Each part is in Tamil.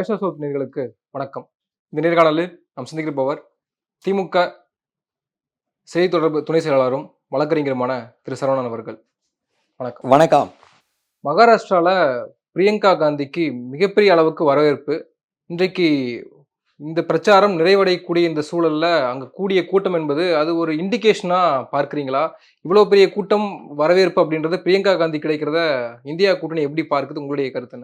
வாய்ஸ் ஆஃப் சவுத் நேர்களுக்கு வணக்கம். இந்த நேர்காணலில் நாம் சந்திக்கப்பவர் திமுக செய்தி தொடர்பு துணை செயலாளரும் வழக்கறிஞருமான திரு. சரவணன் அவர்கள். வணக்கம். வணக்கம். மகாராஷ்டிரால பிரியங்கா காந்திக்கு மிகப்பெரிய அளவுக்கு வரவேற்பு. இன்றைக்கு இந்த பிரச்சாரம் நிறைவடையக்கூடிய இந்த சூழல்ல அங்க கூடிய கூட்டம் என்பது அது ஒரு இண்டிகேஷனா பார்க்கறீங்களா? இவ்வளவு பெரிய கூட்டம் வரவேற்பு அப்படின்றது பிரியங்கா காந்தி கிடைக்கிறத இந்தியா கூட்டணி எப்படி பார்க்குது? உங்களுடைய கருத்து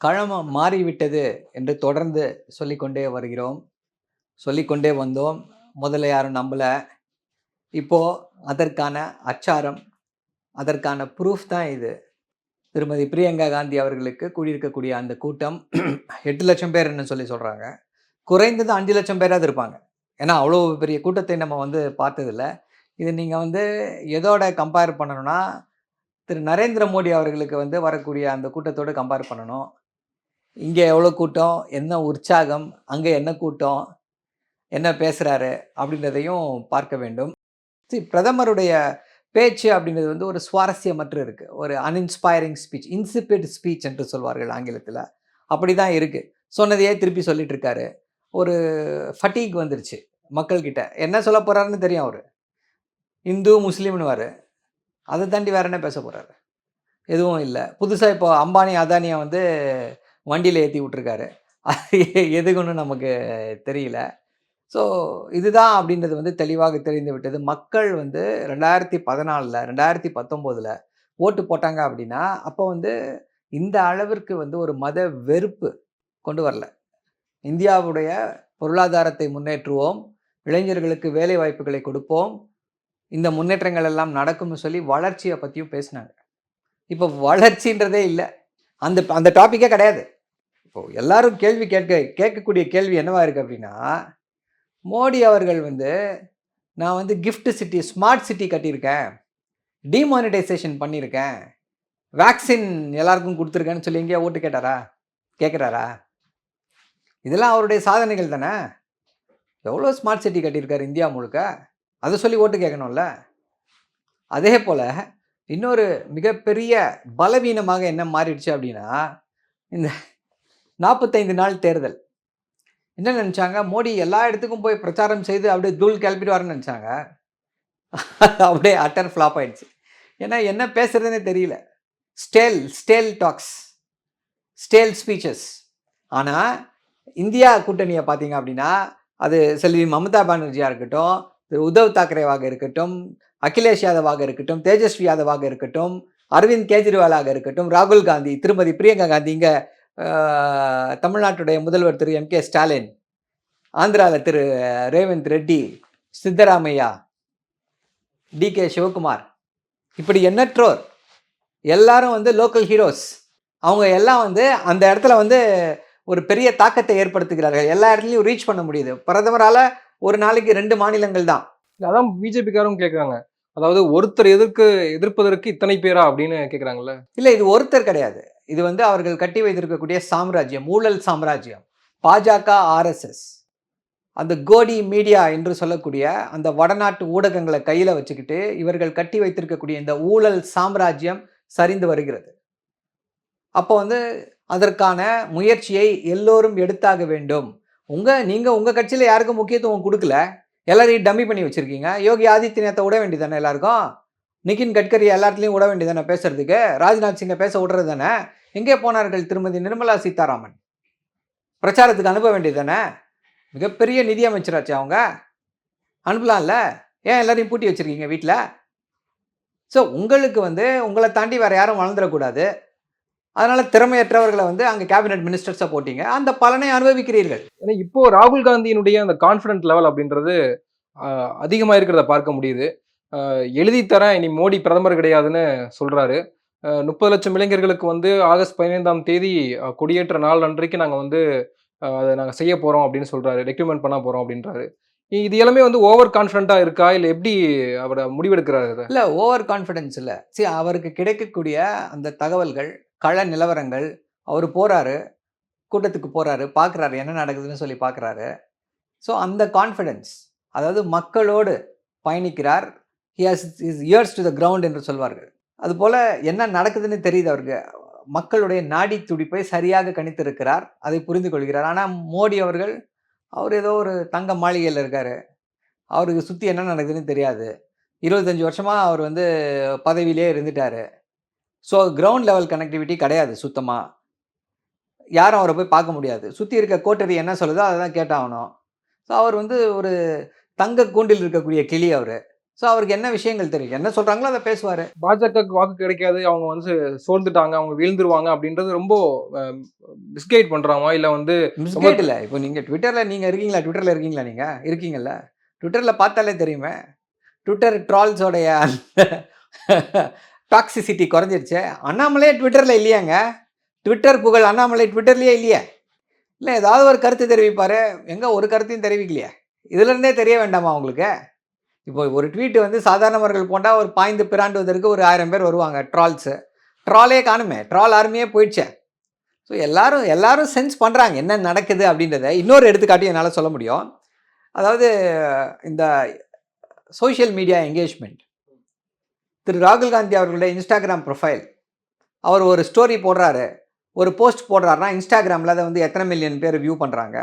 களமம் மாறிவிட்டது என்று தொடர்ந்து சொல்லிக்கொண்டே வருகிறோம். சொல்லிக்கொண்டே வந்தோம். முதல்ல யாரும் நம்பலை. இப்போ அதற்கான அச்சாரம் அதற்கான ப்ரூஃப் தான் இது. திருமதி பிரியங்கா காந்தி அவர்களுக்கு கூடியிருக்கக்கூடிய அந்த கூட்டம் எட்டு லட்சம் பேர்னு சொல்லி சொல்கிறாங்க குறைந்தது அஞ்சு லட்சம் பேராது இருப்பாங்க. ஏன்னா அவ்வளோ பெரிய கூட்டத்தை நம்ம வந்து பார்த்ததில்ல. இது நீங்கள் வந்து எதோட கம்பேர் பண்ணணும்னா திரு நரேந்திர மோடி அவர்களுக்கு வந்து வரக்கூடிய அந்த கூட்டத்தோடு கம்பேர் பண்ணணும். இங்கே எவ்வளோ கூட்டம்? என்ன உற்சாகம்? அங்கே என்ன கூட்டம்? என்ன பேசுகிறாரு அப்படின்றதையும் பார்க்க வேண்டும். See, பிரதமருடைய பேச்சு அப்படின்றது வந்து ஒரு சுவாரஸ்யமற்று இருக்குது ஒரு அன்இன்ஸ்பைரிங் ஸ்பீச் இன்சிபிட் ஸ்பீச் என்று சொல்வார்கள் ஆங்கிலத்தில். அப்படி தான் இருக்குது சொன்னதையே திருப்பி சொல்லிட்டு இருக்காரு. ஒரு ஃபட்டீக் வந்துருச்சு மக்கள்கிட்ட. என்ன சொல்ல போகிறாருன்னு தெரியும் அவர். இந்து முஸ்லீம்னு வார் அதை தாண்டி வேற என்ன பேச போகிறாரு எதுவும் இல்லை. புதுசாக இப்போ அம்பானி அதானியை வந்து வண்டியில் ஏற்றி விட்ருக்காரு அது எதுக்குன்னு நமக்கு தெரியல. ஸோ இதுதான் அப்படின்றது வந்து தெளிவாக தெரிந்து விட்டது. மக்கள் வந்து ரெண்டாயிரத்தி பதினாலில் ரெண்டாயிரத்தி பத்தொம்போதில் ஓட்டு போட்டாங்க அப்படின்னா அப்போ வந்து இந்த அளவிற்கு வந்து ஒரு மத வெறுப்பு கொண்டு வரல. இந்தியாவுடைய பொருளாதாரத்தை முன்னேற்றுவோம் இளைஞர்களுக்கு வேலை வாய்ப்புகளை கொடுப்போம் இந்த முன்னேற்றங்கள் எல்லாம் நடக்கும்னு சொல்லி வளர்ச்சியை பற்றியும் பேசினாங்க. இப்போ வளர்ச்சின்றதே இல்லை. அந்த அந்த டாப்பிக்கே கிடையாது. இப்போ எல்லாரும் கேள்வி கேட்க கேட்கக்கூடிய கேள்வி என்னவா இருக்குது அப்படின்னா மோடி அவர்கள் வந்து நான் வந்து கிஃப்ட் சிட்டி ஸ்மார்ட் சிட்டி கட்டியிருக்கேன். டிமானிட்டைசேஷன் பண்ணியிருக்கேன். வேக்சின் எல்லாருக்கும் கொடுத்துருக்கேன்னு சொல்லி எங்கேயா ஓட்டு கேட்டாரா? கேட்குறாரா? இதெல்லாம் அவருடைய சாதனைகள் தானே? எவ்வளோ ஸ்மார்ட் சிட்டி கட்டியிருக்காரு இந்தியா முழுக்க? அதை சொல்லி ஓட்டு கேட்கணும்ல? அதே போல் இன்னொரு மிகப்பெரிய பலவீனமாக என்ன மாறிடுச்சு அப்படின்னா இந்த நாற்பத்தைந்து நாள் தேர்தல். என்ன நினச்சாங்க? மோடி எல்லா இடத்துக்கும் போய் பிரச்சாரம் செய்து அப்படியே தூள் கிளப்பிடுவாருன்னு நினச்சாங்க. அப்படியே அட்டர் ஃப்ளாப் ஆயிடுச்சு. ஏன்னா என்ன பேசுகிறதுனே தெரியல. Stale stale talks stale speeches ஆனால் இந்தியா கூட்டணியை பார்த்தீங்க அப்படின்னா அது செல்வி மமதா பானர்ஜியாக இருக்கட்டும் திரு உத்தவ் தாக்கரேவாக இருக்கட்டும் அகிலேஷ் யாதவாக இருக்கட்டும் தேஜஸ்வி யாதவாக இருக்கட்டும் அரவிந்த் கெஜ்ரிவாலாக இருக்கட்டும் ராகுல் காந்தி திருமதி பிரியங்கா காந்தி இங்கே தமிழ்நாட்டுடைய முதல்வர் திரு எம் கே ஸ்டாலின் ஆந்திராவில் திரு ரேவந்த் ரெட்டி சித்தராமையா டி கே சிவகுமார். இப்படி எண்ணற்றோர் எல்லாரும் வந்து லோக்கல் ஹீரோஸ் அவங்க எல்லாம் வந்து அந்த இடத்துல வந்து ஒரு பெரிய தாக்கத்தை ஏற்படுத்துகிறார்கள். எல்லா இடத்துலையும் ரீச் பண்ண முடியுது. பிரதமரால் ஒரு நாளைக்கு ரெண்டு மாநிலங்கள் தான். அதான் பிஜேபிக்காரும் கேட்குறாங்க அதாவது ஒருத்தர் எதிர்க்கு எதிர்ப்பதற்கு இத்தனை பேரா அப்படின்னு கேட்குறாங்கல்ல இல்லை இது ஒருத்தர் கிடையாது. இது வந்து அவர்கள் கட்டி வைத்திருக்கக்கூடிய சாம்ராஜ்யம் ஊழல் சாம்ராஜ்யம். பாஜக ஆர்எஸ்எஸ் அந்த கோடி மீடியா என்று சொல்லக்கூடிய அந்த வடநாட்டு ஊடகங்களை கையில் வச்சுக்கிட்டு இவர்கள் கட்டி வைத்திருக்கக்கூடிய இந்த ஊழல் சாம்ராஜ்யம் சரிந்து வருகிறது. அப்போ வந்து அதற்கான முயற்சியை எல்லோரும் எடுத்தாக வேண்டும். உங்கள் நீங்கள் உங்கள் கட்சியில் யாருக்கும் முக்கியத்துவம் கொடுக்கல. எல்லாரையும் டம்மி பண்ணி வச்சுருக்கீங்க. யோகி ஆதித்யநாத்தை விட வேண்டியதானே எல்லாருக்கும்? நிதின் கட்கரி எல்லாத்துலேயும் விட வேண்டியதானே பேசுறதுக்கு? ராஜ்நாத் சிங்கை பேச விடுறது தானே எங்கே போனார்கள் திருமதி நிர்மலா சீதாராமன்? பிரச்சாரத்துக்கு அனுப்ப வேண்டியதானே மிகப்பெரிய நிதியமைச்சராச்சு அவங்க. அனுப்பலாம்ல ஏன் எல்லாரையும் பூட்டி வச்சிருக்கீங்க வீட்டில் ஸோ உங்களுக்கு வந்து உங்களை தாண்டி வேறு யாரும் வளர்ந்துடக்கூடாது. அதனால் திறமையற்றவர்களை வந்து அங்கே கேபினெட் மினிஸ்டர்ஸை போட்டிங்க. அந்த பலனை அனுபவிக்கிறீர்கள். ஏன்னா இப்போது ராகுல் காந்தியினுடைய அந்த கான்ஃபிடன்ட் லெவல் அப்படின்றது அதிகமாக இருக்கிறத பார்க்க முடியுது. ஆஹ், எழுதி தரேன் இனி மோடி பிரதமர் கிடையாதுன்னு சொல்கிறாரு முப்பது லட்சம் இளைஞர்களுக்கு வந்து ஆகஸ்ட் பதினைந்தாம் தேதி கொடியேற்ற நாள் அன்றைக்கு நாங்கள் வந்து அதை நாங்கள் செய்ய போகிறோம் அப்படின்னு சொல்கிறாரு ரெக்யூமெண்ட் பண்ண போகிறோம் அப்படின்றாரு. இது எல்லாமே வந்து ஓவர் கான்ஃபிடண்டா இருக்கா? இல்ல எப்படி அவரை முடிவெடுக்கிறாரு இல்லை ஓவர் கான்ஃபிடென்ஸ் இல்லை. சரி அவருக்கு கிடைக்கக்கூடிய அந்த தகவல்கள் கள நிலவரங்கள் அவர் போறாரு கூட்டத்துக்கு போறாரு பார்க்குறாரு என்ன நடக்குதுன்னு சொல்லி பார்க்குறாரு ஸோ அந்த கான்ஃபிடென்ஸ் அதாவது மக்களோடு பயணிக்கிறார். He has his ears to the ground என்று சொல்வார்கள். அதுபோல் என்ன நடக்குதுன்னு தெரியுது அவருக்கு. மக்களுடைய நாடி துடிப்பை சரியாக கணித்திருக்கிறார். அதை புரிந்து கொள்கிறார். ஆனால் மோடி அவர்கள் அவர் ஏதோ ஒரு தங்க மாளிகையில் இருக்கார். அவருக்கு சுற்றி என்ன நடக்குதுன்னு தெரியாது. இருபத்தஞ்சி வருஷமாக அவர் வந்து பதவியிலே இருந்துட்டார். ஸோ கிரவுண்ட் லெவல் கனெக்டிவிட்டி கிடையாது சுத்தமாக யாரும் அவரை போய் பார்க்க முடியாது. சுற்றி இருக்க கோட்டரி என்ன சொல்லுதோ அதை தான் கேட்டாகணும். ஸோ அவர் வந்து ஒரு தங்க கூண்டில் இருக்கக்கூடிய கிளி அவர். ஸோ அவருக்கு என்ன விஷயங்கள் தெரியும் என்ன சொல்கிறாங்களோ அதை பேசுவார். பாஜகவுக்கு வாக்கு கிடைக்காது. அவங்க வந்து சோர்ந்துட்டாங்க. அவங்க வீழ்ந்துருவாங்க அப்படின்றது ரொம்ப மிஸ்கைட் பண்றாமா இல்ல வந்து மிஸ்கேட் இல்லை. இப்போ நீங்கள் ட்விட்டரில் நீங்கள் இருக்கீங்களா? ட்விட்டரில் இருக்கீங்களா நீங்கள் இருக்கீங்கல்ல. ட்விட்டரில் பார்த்தாலே தெரியுமே. ட்விட்டர் ட்ரால்ஸோடைய டாக்ஸிசிட்டி குறைஞ்சிருச்சு. அண்ணாமலே ட்விட்டரில் இல்லையாங்க? ட்விட்டர் புகழ் அண்ணாமலை ட்விட்டர்லேயே இல்லையே? இல்லை ஏதாவது ஒரு கருத்து தெரிவிப்பார். எங்கே ஒரு கருத்தையும் தெரிவிக்கலையே? இதுலேருந்தே தெரிய வேண்டாமா உங்களுக்கு? இப்போ ஒரு ட்வீட் வந்து சாதாரணவர்கள் போட்டால் ஒரு பாய்ந்து பிராண்டுவதற்கு ஒரு ஆயிரம் பேர் வருவாங்க ட்ரால்ஸு ட்ராலே காணுமே ட்ரால் ஆர்மியே போயிடுச்சே. ஸோ எல்லாரும் எல்லாரும் சென்ஸ் பண்ணுறாங்க என்ன நடக்குது அப்படின்றத. இன்னொரு எடுத்துக்காட்டி என்னால் சொல்ல முடியும். அதாவது இந்த சோஷியல் மீடியா என்கேஜ்மெண்ட் திரு ராகுல் காந்தி அவர்களுடைய இன்ஸ்டாகிராம் ப்ரொஃபைல் அவர் ஒரு ஸ்டோரி போடுறாரு. ஒரு போஸ்ட் போடுறாருன்னா இன்ஸ்டாகிராமில் அதை வந்து எத்தனை மில்லியன் பேர் வியூ பண்ணுறாங்க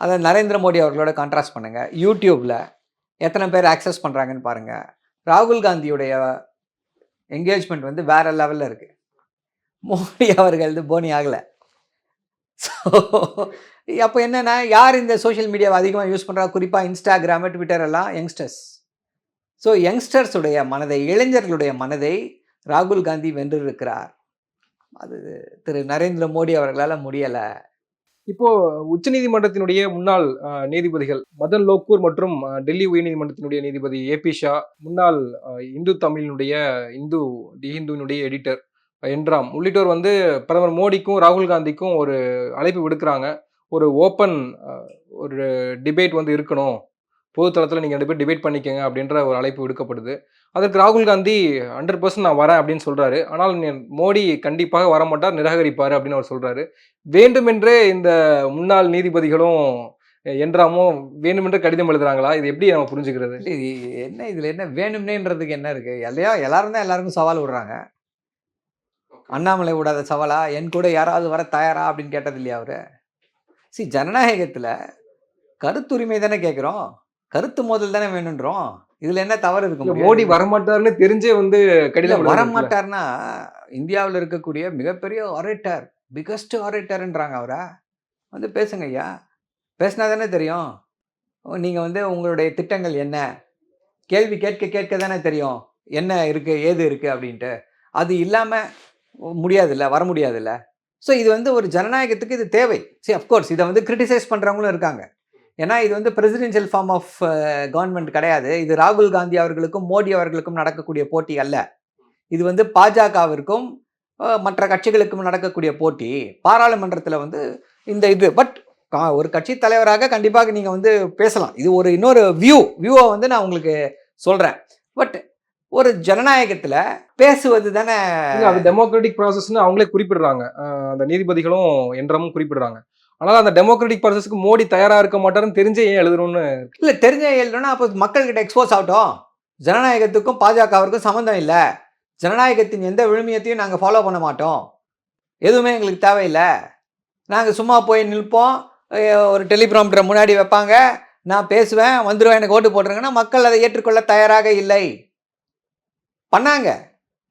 அதை நரேந்திர மோடி அவர்களோட கான்ட்ராஸ்ட் பண்ணுங்கள் யூடியூப்பில் எத்தனை பேர் ஆக்சஸ் பண்ணுறாங்கன்னு பாருங்கள் ராகுல் காந்தியுடைய என்கேஜ்மெண்ட் வந்து வேறு லெவலில் இருக்குது மோடி அவர்கள் வந்து போனி ஆகலை. ஸோ அப்போ என்னென்னா யார் இந்த சோஷியல் மீடியாவை அதிகமாக யூஸ் பண்ணுறா குறிப்பாக இன்ஸ்டாகிராமு ட்விட்டர் எல்லாம் யங்ஸ்டர்ஸ் ஸோ யங்ஸ்டர்ஸுடைய மனதை இளைஞர்களுடைய மனதை ராகுல் காந்தி வென்றிருக்கிறார். அது திரு நரேந்திர மோடி அவர்களால் முடியலை. இப்போ உச்சநீதிமன்றத்தினுடைய முன்னாள் நீதிபதிகள் மதன் லோக்கூர் மற்றும் டெல்லி உயர்நீதிமன்றத்தினுடைய நீதிபதி ஏ பி ஷா முன்னாள் இந்து தமிழினுடைய இந்து தி ஹிந்துவினுடைய எடிட்டர் என்றாம் உள்ளிட்டோர் வந்து பிரதமர் மோடிக்கும் ராகுல் காந்திக்கும் ஒரு அழைப்பு விடுக்கிறாங்க. ஒரு ஓப்பன் ஒரு டிபேட் வந்து இருக்கணும். பொது தளத்தில் நீங்கள் ரெண்டு பேர் டிபேட் பண்ணிக்கங்க அப்படின்ற ஒரு அழைப்பு விடுக்கப்படுது. அதற்கு ராகுல் காந்தி ஹண்ட்ரட் பர்சன்ட் நான் வரேன் அப்படின்னு சொல்றாரு. ஆனால் மோடி கண்டிப்பாக வரமாட்டார் நிராகரிப்பார் அப்படின்னு அவர் சொல்றாரு. வேண்டுமென்றே இந்த முன்னாள் நீதிபதிகளும் என்றாமும் வேண்டுமென்றே கடிதம் எழுதுறாங்களா? இது எப்படி நம்ம புரிஞ்சுக்கிறது? இது என்ன இதில் என்ன வேணும்னேன்றதுக்கு என்ன இருக்குது இல்லையா? எல்லாரும் தான் எல்லாருக்கும் சவால் விடுறாங்க. அண்ணாமலை விடாத சவாலா? என் கூட யாராவது வர தயாரா? அப்படின்னு கேட்டது இல்லையா அவரு? சி ஜனநாயகத்தில் கருத்துரிமை தானே கேட்குறோம் கருத்து மோதல் தானே வேணுன்றோம். இதில் என்ன தவறு இருக்க மோடி வரமாட்டாருன்னு தெரிஞ்சே வந்து கடிதம் வர எழுதுறாரு. மாட்டார்னா இந்தியாவில் இருக்கக்கூடிய மிகப்பெரிய ஆரேட்டர் பிகஸ்ட் ஆரேட்டர்ன்றாங்க அவரை? வந்து பேசுங்க ஐயா. பேசினா தானே தெரியும். நீங்கள் வந்து உங்களுடைய திட்டங்கள் என்ன? கேள்வி கேட்க கேட்க தானே தெரியும். என்ன இருக்குது ஏது இருக்குது அப்படின்ட்டு. அது இல்லாமல் முடியாதுல்ல வர முடியாதுல்ல. ஸோ இது வந்து ஒரு ஜனநாயகத்துக்கு இது தேவை. சரி அஃப்கோர்ஸ் இதை வந்து கிரிட்டிசைஸ் பண்ணுறவங்களும் இருக்காங்க. ஏன்னா இது வந்து பிரசிடென்ஷியல் ஃபார்ம் ஆஃப் கவர்மெண்ட் கிடையாது. இது ராகுல் காந்தி அவர்களுக்கும் மோடி அவர்களுக்கும் நடக்கக்கூடிய போட்டி அல்ல. இது வந்து பாஜகவிற்கும் மற்ற கட்சிகளுக்கும் நடக்கக்கூடிய போட்டி. பாராளுமன்றத்தில் வந்து இந்த இது. பட் ஒரு கட்சி தலைவராக கண்டிப்பாக நீங்கள் வந்து பேசலாம். இது ஒரு இன்னொரு வியூ வியூவை வந்து நான் உங்களுக்கு சொல்கிறேன் பட் ஒரு ஜனநாயகத்தில் பேசுவது தானே அது டெமோக்ராட்டிக் ப்ராசஸ்னு அவங்களே குறிப்பிடுறாங்க. அந்த நீதிபதிகளும் என்றமும் குறிப்பிடுறாங்க. ஆனால் அந்த டெமோக்ராட்டிக் ப்ராசஸ்க்கு மோடி தயாராக இருக்க மாட்டாருன்னு தெரிஞ்சே ஏன் எழுதணும்னு இல்லை தெரிஞ்ச எழுதணும்னா அப்போ மக்கள்கிட்ட எக்ஸ்போஸ் ஆகட்டும். ஜனநாயகத்துக்கும் பாஜகவிற்கும் சம்மந்தம் இல்லை. ஜனநாயகத்தின் எந்த விழுமியத்தையும் நாங்கள் ஃபாலோ பண்ண மாட்டோம். எதுவுமே எங்களுக்கு தேவையில்லை. நாங்கள் சும்மா போய் நிற்போம். ஒரு டெலிபிராம்டரை முன்னாடி வைப்பாங்க. நான் பேசுவேன் வந்துடுவேன் எனக்கு ஓட்டு போட்டுருங்கன்னா மக்கள் அதை ஏற்றுக்கொள்ள தயாராக இல்லை. பண்ணாங்க.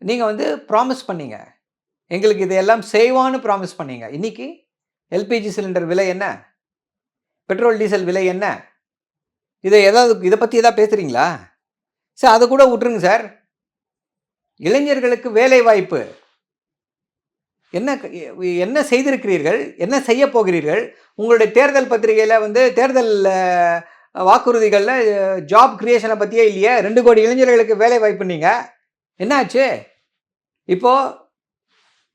நீங்கள் வந்து ப்ராமிஸ் பண்ணீங்க. எங்களுக்கு இதையெல்லாம் செய்வான்னு ப்ராமிஸ் பண்ணீங்க. இன்னைக்கு எல்பிஜி சிலிண்டர் விலை என்ன? பெட்ரோல் டீசல் விலை என்ன? இதை ஏதாவது இதை பற்றி எதாவது பேசுகிறீங்களா சார் அதை கூட விட்டுருங்க சார். இளைஞர்களுக்கு வேலை வாய்ப்பு. என்ன என்ன செய்திருக்கிறீர்கள்? என்ன செய்ய போகிறீர்கள்? உங்களுடைய தேர்தல் பத்திரிகையில் வந்து தேர்தல் வாக்குறுதிகளில் ஜாப் கிரியேஷனை பற்றியே இல்லையே? ரெண்டு கோடி இளைஞர்களுக்கு வேலை வாய்ப்பு நீங்கள் என்னாச்சு? இப்போது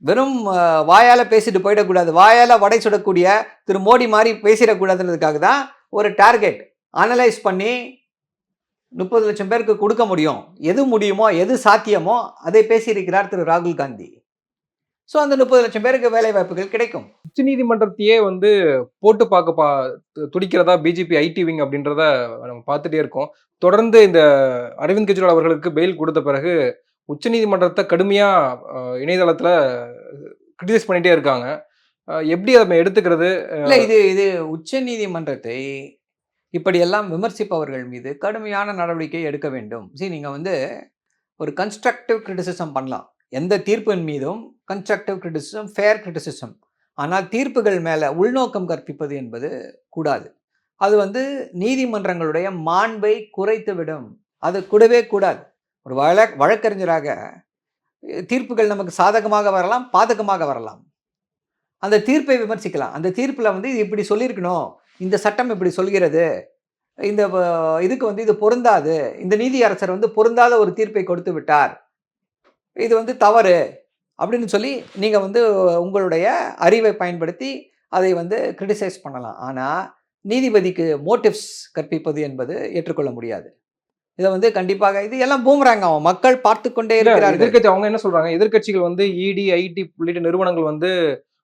வெறும் வாயால் பேசிட்டு போயிடக்கூடாது. வாயால் வடை சுடக்கூடிய திரு மோடி மாதிரி பேசிடக்கூடாதுன்றதுக்காக தான் ஒரு டார்கெட். அனலைஸ் பண்ணி முப்பது லட்சம் பேருக்கு கொடுக்க முடியும். எது முடியுமோ எது சாத்தியமோ அதை பேசியிருக்கிறார் திரு ராகுல் காந்தி. ஸோ அந்த முப்பது லட்சம் பேருக்கு வேலை வாய்ப்புகள் கிடைக்கும். உச்சநீதிமன்றத்தையே வந்து போட்டு பார்க்க பா து- துடிக்கிறதா பிஜேபி ஐடி விங் அப்படின்றத நம்ம பார்த்துட்டே இருக்கோம். தொடர்ந்து இந்த அரவிந்த் கெஜ்ரிவால் அவர்களுக்கு பெயில் கொடுத்த பிறகு உச்சநீதிமன்றத்தை கடுமையா இணையதளத்தில் இணையதளத்துல கிரிட்டிசைஸ் பண்ணிட்டே இருக்காங்க. எப்படி அதை எடுத்துக்கிறது? இல்லை இது இது உச்ச நீதிமன்றத்தை இப்படியெல்லாம் விமர்சிப்பவர்கள் மீது கடுமையான நடவடிக்கை எடுக்க வேண்டும். சரி நீங்கள் வந்து ஒரு கன்ஸ்ட்ரக்டிவ் கிரிட்டிசிசம் பண்ணலாம். எந்த தீர்ப்பின் மீதும் கன்ஸ்ட்ரக்டிவ் கிரிட்டிசிசம் ஃபேர் கிரிட்டிசிசம் ஆனால் தீர்ப்புகள் மேலே உள்நோக்கம் கற்பிப்பது என்பது கூடாது. அது வந்து நீதிமன்றங்களுடைய மாண்பை குறைத்து விடும் அது கூடவே கூடாது. ஒரு வழக் வழக்கறிஞராக தீர்ப்புகள் நமக்கு சாதகமாக வரலாம் பாதகமாக வரலாம். அந்த தீர்ப்பை விமர்சிக்கலாம். அந்த தீர்ப்பில் வந்து இது இப்படி சொல்லியிருக்கணும் இந்த சட்டம் இப்படி சொல்கிறது இந்த இதுக்கு வந்து இது பொருந்தாது இந்த நீதியரசர் வந்து பொருந்தாத ஒரு தீர்ப்பை கொடுத்து விட்டார் இது வந்து தவறு அப்படின்னு சொல்லி நீங்கள் வந்து உங்களுடைய அறிவை பயன்படுத்தி அதை வந்து கிரிட்டிசைஸ் பண்ணலாம். ஆனால் நீதிபதிக்கு மோட்டிவ்ஸ் கற்பிப்பது என்பது ஏற்றுக்கொள்ள முடியாது. இதை வந்து கண்டிப்பாக இது எல்லாம் பூமராங்க அவன் மக்கள் பார்த்து கொண்டே இருக்கிறார்கள். எதிர்கட்சி அவங்க என்ன சொல்றாங்க? எதிர்க்கட்சிகள் வந்து இடி ஐடி உள்ளிட்ட நிறுவனங்கள் வந்து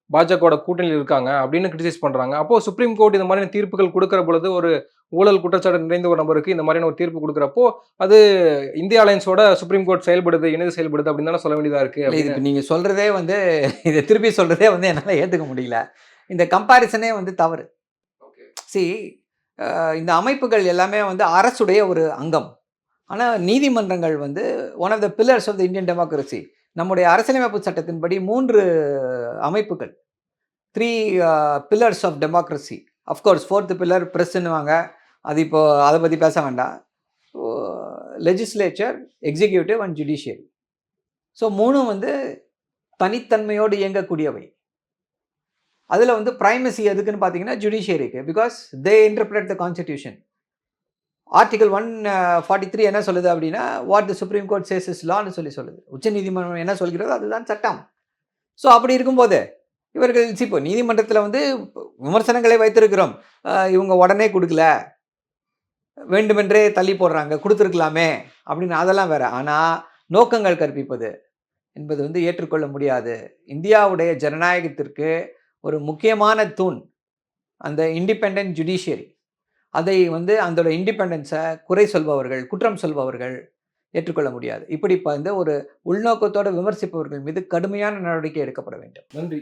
பாஜகவோட கூட்டணியில் இருக்காங்க அப்படின்னு கிரிட்டிசைஸ் பண்றாங்க. அப்போ சுப்ரீம் கோர்ட் இந்த மாதிரியான தீர்ப்புகள் கொடுக்கிற பொழுது ஒரு ஊழல் குற்றச்சாட்டு நிறைந்த ஒரு நபருக்கு இந்த மாதிரியான ஒரு தீர்ப்பு கொடுக்குறப்போ அது இந்திய அலையன்ஸோட சுப்ரீம் கோர்ட் செயல்படுது இணைந்து செயல்படுது அப்படின்னு தானே சொல்ல வேண்டியதா இருக்கு. இது நீங்க சொல்றதே வந்து இதை திருப்பி சொல்றதே வந்து என்னால ஏத்துக்க முடியல. இந்த கம்பாரிசனே வந்து தவறு. சி இந்த அமைப்புகள் எல்லாமே வந்து அரசுடைய ஒரு அங்கம். ஆனால் நீதிமன்றங்கள் வந்து one of the pillars of the Indian democracy நம்முடைய அரசியலமைப்பு சட்டத்தின்படி மூன்று அமைப்புகள். Three pillars of democracy of course fourth pillar ப்ரெஸ்ன்னுவாங்க அது இப்போ அதை பற்றி பேச வேண்டாம். Legislature executive and judiciary so மூணும் வந்து தனித்தன்மையோடு இயங்கக்கூடியவை. அதில் வந்து ப்ரைமசி எதுக்குன்னு பார்த்தீங்கன்னா ஜுடிஷியரிக்கு because they interpret the constitution article one forty three என்ன சொல்லுது அப்படின்னா what the supreme court says is லான்னு சொல்லி சொல்லுது. உச்சநீதிமன்றம் என்ன சொல்கிறதோ அதுதான் சட்டம். ஸோ அப்படி இருக்கும்போது இவர்கள் இப்போ நீதிமன்றத்தில் வந்து விமர்சனங்களை வைத்திருக்கிறோம். இவங்க உடனே கொடுக்கல. வேண்டுமென்றே தள்ளி போடுறாங்க கொடுத்துருக்கலாமே அப்படின்னு அதெல்லாம் வேற. ஆனால் நோக்கங்கள் கற்பிப்பது என்பது வந்து ஏற்றுக்கொள்ள முடியாது. இந்தியாவுடைய ஜனநாயகத்திற்கு ஒரு முக்கியமான தூண். அந்த இண்டிபெண்ட் ஜுடிஷியரி அதை வந்து அதோட இண்டிபெண்டன்ஸை குறை சொல்பவர்கள் குற்றம் சொல்பவர்கள் ஏற்றுக்கொள்ள முடியாது. இப்படி இப்போ வந்து ஒரு உள்நோக்கத்தோடு விமர்சிப்பவர்கள் மீது கடுமையான நடவடிக்கை எடுக்கப்பட வேண்டும். நன்றி.